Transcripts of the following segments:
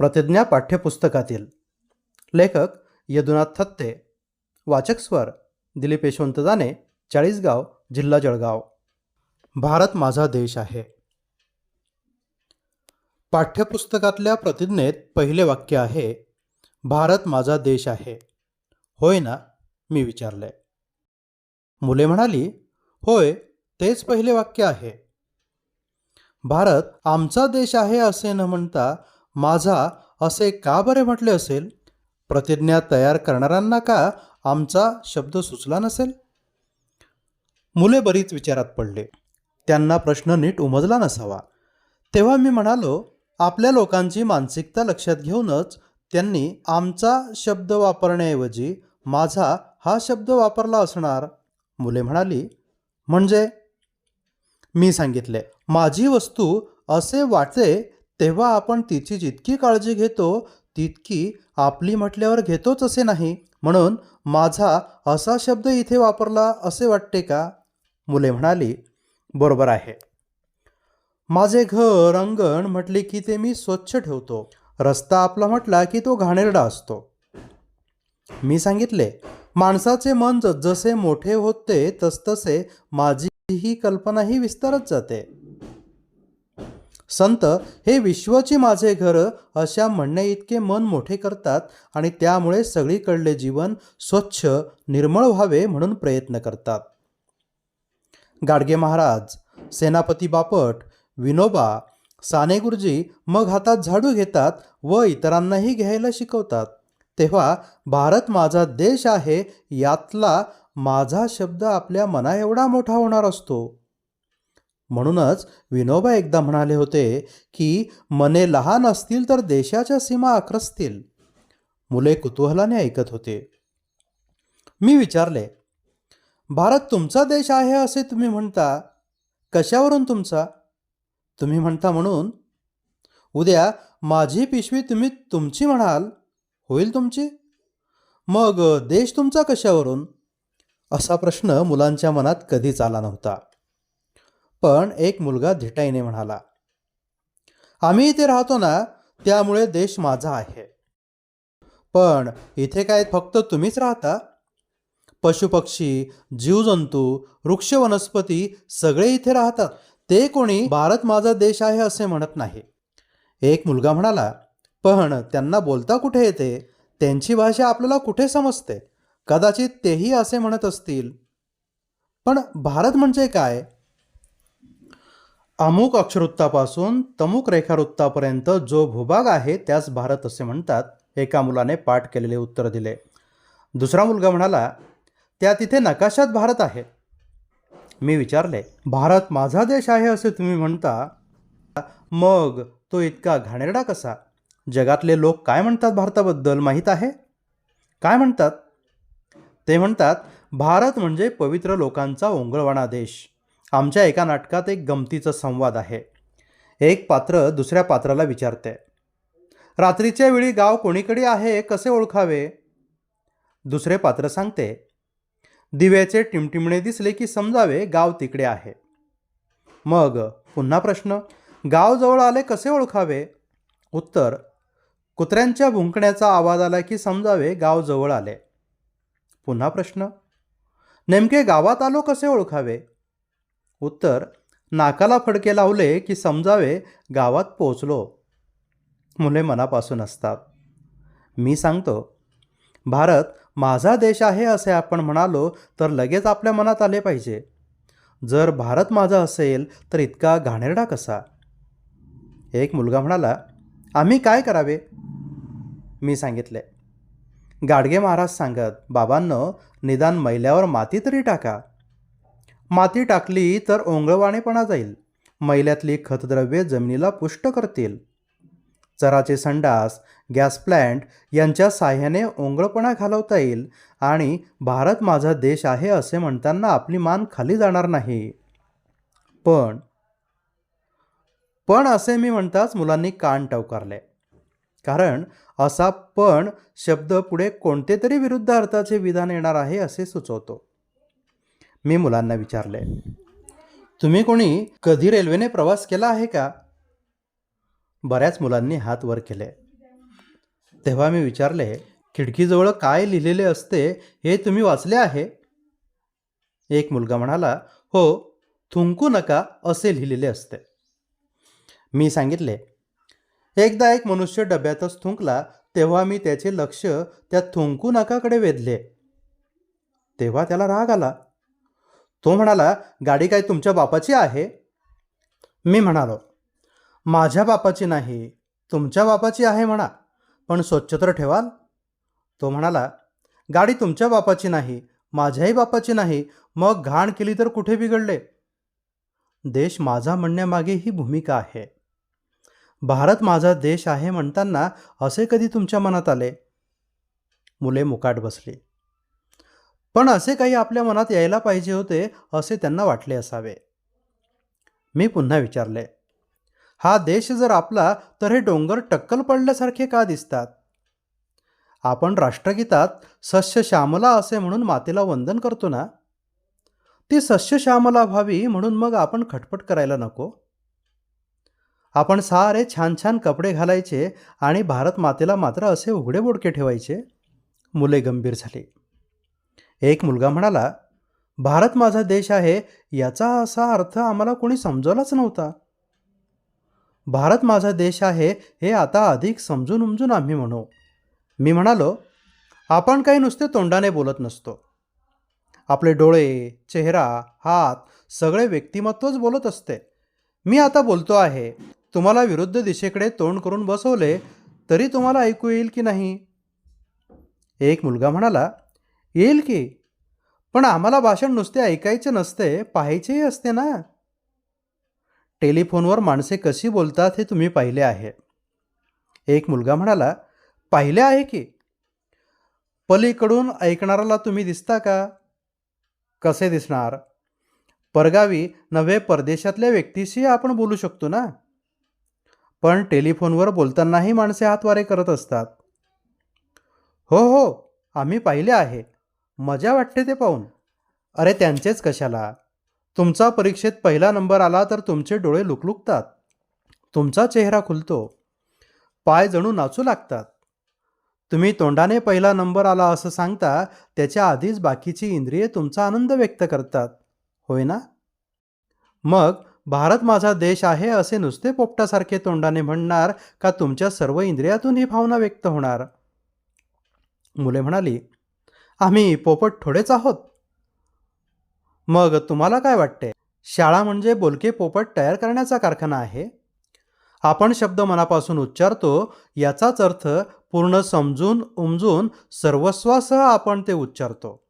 प्रतिज्ञा पाठ्यपुस्तकातील. लेखक यदुनाथ थत्ते. वाचक स्वर दिलीप यशवंत चाळीसगाव जिल्हा जळगाव. भारत माझा देश आहे. पाठ्यपुस्तकातल्या प्रतिज्ञेत पहिले वाक्य आहे भारत माझा देश आहे. होय ना? मी विचारले. मुले म्हणाली होय तेच पहिले वाक्य आहे. भारत आमचा देश आहे असे न म्हणता माझा असे का बरे म्हटले असेल? प्रतिज्ञा तयार करणाऱ्यांना का आमचा शब्द सुचला नसेल? मुले बरीच विचारात पडले. त्यांना प्रश्न नीट उमजला नसावा. तेव्हा मी म्हणालो आपल्या लोकांची मानसिकता लक्षात घेऊनच त्यांनी आमचा शब्द वापरण्याऐवजी माझा हा शब्द वापरला असणार. मुले म्हणाली म्हणजे? मी सांगितले माझी वस्तू असे वाटते तेव्हा आपण तिची जितकी काळजी घेतो तितकी आपली म्हटल्यावर घेतोच असे नाही. म्हणून माझा असा शब्द इथे वापरला असे वाटते का? मुले म्हणाली बरोबर आहे. माझे घर अंगण म्हटले की ते मी स्वच्छ ठेवतो. रस्ता आपला म्हटला की तो घाणेरडा असतो. मी सांगितले माणसाचे मन जसजसे मोठे होते तसतसे माझी ही कल्पनाही विस्तारत जाते. संत हे विश्वचे माझे घर अशा म्हणणे इतके मन मोठे करतात आणि त्यामुळे सगळीकडले जीवन स्वच्छ निर्मळ व्हावे म्हणून प्रयत्न करतात. गाडगे महाराज सेनापती बापट विनोबा साने गुरुजी मग हातात झाडू घेतात व इतरांनाही घ्यायला शिकवतात. तेव्हा भारत माझा देश आहे यातला माझा शब्द आपल्या मना एवढा मोठा होणार असतो. म्हणूनच विनोबा एकदा म्हणाले होते की मने लहान असतील तर देशाच्या सीमा आक्रसतील. मुले कुतूहलाने ऐकत होते. मी विचारले भारत तुमचा देश आहे असे तुम्ही म्हणता कशावरून तुमचा? तुम्ही म्हणता म्हणून उद्या माझी पिशवी तुम्ही तुमची म्हणाल होईल तुमची? मग देश तुमचा कशावरून? असा प्रश्न मुलांच्या मनात कधीच आला नव्हता. पण एक मुलगा धिटाईने म्हणाला आम्ही इथे राहतो ना त्यामुळे देश माझा आहे. पण इथे काय फक्त तुम्हीच राहता? पशुपक्षी जीवजंतू वृक्ष वनस्पती सगळे इथे राहतात. ते कोणी भारत माझा देश आहे असे म्हणत नाही. एक मुलगा म्हणाला पण त्यांना बोलता कुठे येते? त्यांची भाषा आपल्याला कुठे समजते? कदाचित तेही असे म्हणत असतील. पण भारत म्हणजे काय? अमुक अक्षरवृत्तापासून तमुक रेखावृत्तापर्यंत जो भूभाग आहे त्यास भारत असे म्हणतात. एका मुलाने पाठ केलेले उत्तर दिले. दुसरा मुलगा म्हणाला त्या तिथे नकाशात भारत आहे. मी विचारले भारत माझा देश आहे असे तुम्ही म्हणता? मग तो इतका घाणेरडा कसा? जगातले लोक काय म्हणतात भारताबद्दल माहीत आहे? काय म्हणतात? ते म्हणतात भारत म्हणजे पवित्र लोकांचा ओंगळवाणा देश. आमच्या एका नाटकात एक गमतीचा संवाद आहे. एक पात्र दुसऱ्या पात्राला विचारते रात्रीच्या वेळी गाव कोणीकडे आहे? कसे ओळखावे? दुसरे पात्र सांगते दिव्याचे टिमटिमणे दिसले की समजावे गाव तिकडे आहे. मग पुन्हा प्रश्न गाव जवळ आले कसे ओळखावे? उत्तर कुत्र्यांच्या भुंकण्याचा आवाज आला की समजावे गाव जवळ आले. पुन्हा प्रश्न नेमके गावात आलो कसे ओळखावे? उत्तर नाकाला फडके लावले की समजावे गावात पोचलो मुले मनापासून असतात. मी सांगतो भारत माझा देश आहे असे आपण म्हणालो तर लगेच आपल्या मनात आले पाहिजे. जर भारत माझा असेल तर इतका घाणेरडा कसा? एक मुलगा म्हणाला आम्ही काय करावे? मी सांगितले गाडगे महाराज सांगत बाबांनो निदान मैल्यावर माती तरी टाका. माती टाकली तर ओंगळवाणेपणा जाईल. मैल्यातली खतद्रव्ये जमिनीला पुष्ट करतील. चराचे संडास गॅस प्लॅन्ट यांच्या साह्याने ओंगळपणा घालवता येईल आणि भारत माझा देश आहे असे म्हणताना आपली मान खाली जाणार नाही. पण पण असे मी म्हणताच मुलांनी कान टवकारले. कारण असा पण शब्द पुढे कोणते तरी विरुद्ध अर्थाचे विधान येणार आहे असे सुचवतो. मी मुलांना विचारले तुम्ही कोणी कधी रेल्वेने प्रवास केला आहे का? बऱ्याच मुलांनी हात वर केले तेव्हा मी विचारले खिडकीजवळ काय लिहिलेले असते हे तुम्ही वाचले आहे? एक मुलगा म्हणाला हो थुंकू नका असे लिहिलेले असते. मी सांगितले एकदा एक मनुष्य डब्यातच थुंकला तेव्हा मी त्याचे लक्ष त्या थुंकू नकाकडे वेधले. तेव्हा त्याला राग आला. तो म्हणाला गाडी काय तुमच्या बापाची आहे? मी म्हणालो माझ्या बापाची नाही तुमच्या बापाची आहे म्हणा पण स्वच्छ तर ठेवाल. तो म्हणाला गाडी तुमच्या बापाची नाही माझ्याही बापाची नाही मग घाण केली तर कुठे बिघडले? देश माझा म्हणण्यामागे ही भूमिका आहे. भारत माझा देश आहे म्हणताना असे कधी तुमच्या मनात आले? मुले मुकाट बसली. पण असे काही आपल्या मनात यायला पाहिजे होते असे त्यांना वाटले असावे. मी पुन्हा विचारले हा देश जर आपला तर हे डोंगर टक्कल पडल्यासारखे का दिसतात? आपण राष्ट्रगीतात सस्य श्यामला असे म्हणून मातेला वंदन करतो ना? ती सस्य श्यामला व्हावी म्हणून मग आपण खटपट करायला नको? आपण सारे छान छान कपडे घालायचे आणि भारत मातेला मात्र असे उघडे बोडके ठेवायचे? मुले गंभीर झाली. एक मुलगा म्हणाला भारत माझा देश आहे याचा असा अर्थ आम्हाला कोणी समजवलाच नव्हता. भारत माझा देश आहे हे आता अधिक समजून उमजून आम्ही म्हणू. मी म्हणालो आपण काही नुसते तोंडाने बोलत नसतो. आपले डोळे चेहरा हात सगळे व्यक्तिमत्वच बोलत असते. मी आता बोलतो आहे तुम्हाला विरुद्ध दिशेकडे तोंड करून बसवले तरी तुम्हाला ऐकू येईल की नाही? एक मुलगा म्हणाला येईल की? पण आम्हाला भाषण नुसते ऐकायचे नसते पाहायचेही असते ना. टेलिफोनवर माणसे कशी बोलतात हे तुम्ही पाहिले आहे. एक मुलगा म्हणाला पाहिले आहे की. पलीकडून ऐकणाराला तुम्ही दिसता का? कसे दिसणार? परगावी नव्हे परदेशातल्या व्यक्तीशी आपण बोलू शकतो ना. पण टेलिफोनवर बोलतानाही माणसे हातवारे करत असतात. हो हो आम्ही पाहिले आहे. मजा वाटते ते पाहून. अरे त्यांचेच कशाला? तुमचा परीक्षेत पहिला नंबर आला तर तुमचे डोळे लुकलुकतात. तुमचा चेहरा खुलतो. पाय जणू नाचू लागतात. तुम्ही तोंडाने पहिला नंबर आला असं सांगता त्याच्या आधीच बाकीची इंद्रिये तुमचा आनंद व्यक्त करतात. होय ना? मग भारत माझा देश आहे असे नुसते पोपटासारखे तोंडाने म्हणणार का तुमच्या सर्व इंद्रियातून ही भावना व्यक्त होणार? मुले म्हणाली आम्ही पोपट थोडेच आहोत. मग तुम्हाला काय वाटते? शाळा म्हणजे बोलके पोपट तयार करण्याचा कारखाना आहे? आपण शब्द मनापासून उच्चारतो याचाच अर्थ पूर्ण समजून उमजून सर्वस्वासह आपण ते उच्चारतो.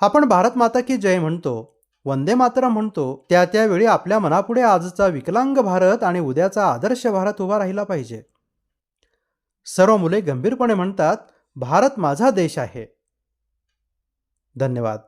आपण भारत माता की जय म्हणतो वंदे मातरम म्हणतो त्या त्यावेळी आपल्या मनापुढे आजचा विकलांग भारत आणि उद्याचा आदर्श भारत उभा राहिला पाहिजे. सर्व मुले गंभीरपणे म्हणतात भारत माझा देश आहे. धन्यवाद.